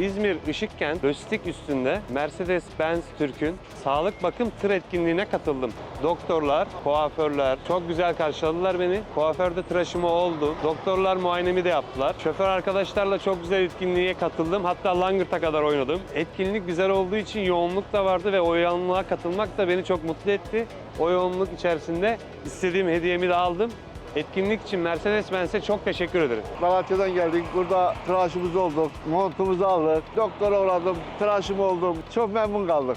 İzmir Işıkkent Lojistik üstünde Mercedes-Benz Türk'ün sağlık bakım tır etkinliğine katıldım. Doktorlar, kuaförler çok güzel karşıladılar beni. Kuaförde tıraşımı oldu. Doktorlar muayenemi de yaptılar. Şoför arkadaşlarla çok güzel etkinliğe katıldım. Hatta Langırt'a kadar oynadım. Etkinlik güzel olduğu için yoğunluk da vardı ve o yoğunluğa katılmak da beni çok mutlu etti. O yoğunluk içerisinde istediğim hediyemi de aldım. Etkinlik için Mercedes-Benz'e çok teşekkür ederim. Malatya'dan geldik. Burada tıraşımız olduk. Montumuzu aldık. Doktora uğradım. Tıraşım oldum. Çok memnun kaldık.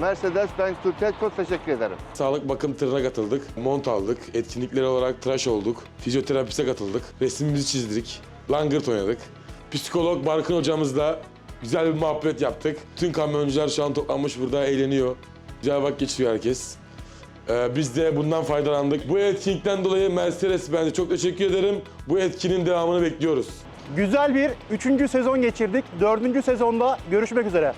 Mercedes Benz Türkiye çok teşekkür ederim. Sağlık bakım tırına katıldık. Mont aldık. Etkinlikler olarak tıraş olduk. Fizyoterapiste katıldık. Resmimizi çizdik. Langırt oynadık. Psikolog Barkın hocamızla güzel bir muhabbet yaptık. Tüm kamyoncular şu an toplanmış burada eğleniyor. Güzel vakit geçiriyor herkes. Ee, biz de bundan faydalandık. Bu etkinlikten dolayı Mercedes Benz'e çok teşekkür ederim. Bu etkinin devamını bekliyoruz. Güzel bir 3. sezon geçirdik. 4. sezonda görüşmek üzere.